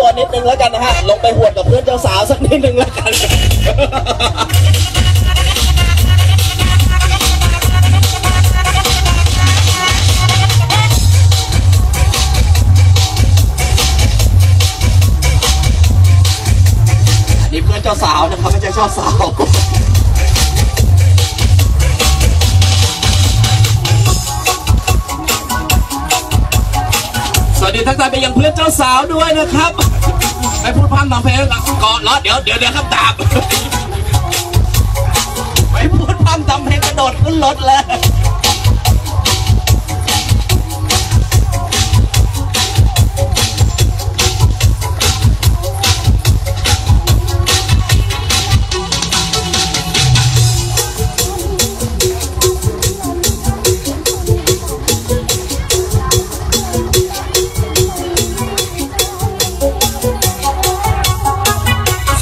ตัวนิดนึงแล้วกันนะฮะ ลงไปหวดกับเพื่อนเจ้าสาวสักนิดนึงแล้วกันอันนี้เพื่อนเจ้าสาวนะครับไม่ใช่เจ้าสาว วัสดีทักทายไปยังเพื่อนเจ้าสาวด้วยนะครับ ไม่พูดพร่ำทำเพลงก่อนแล้วเดี๋ยวเดี๋ยวเดี๋ยวครับดาบไม่พูดพร่ำทำเพลงกระโดดขึ้นรถเลย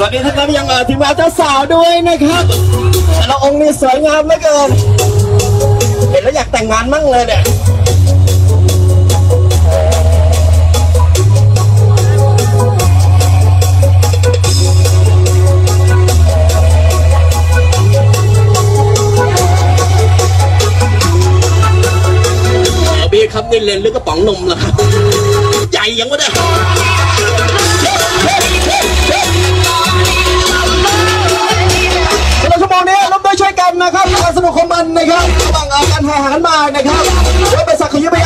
วัสดีท่านครับยังเอ่อทีมงานเจ้าสาวด้วยนะครับแต่ละองค์นี่สวยงามเหลือเกินเห็นแล้วอยากแต่งงานมั่งเลยเนี่ยเบีครับนี่เลนหรือกระป๋องนมเหรอครับใหญ่ยังวะเนี่ย ของมันนะครับระหว่างการแห่หันมานะครับแล้วไปสักขยุ้ยไป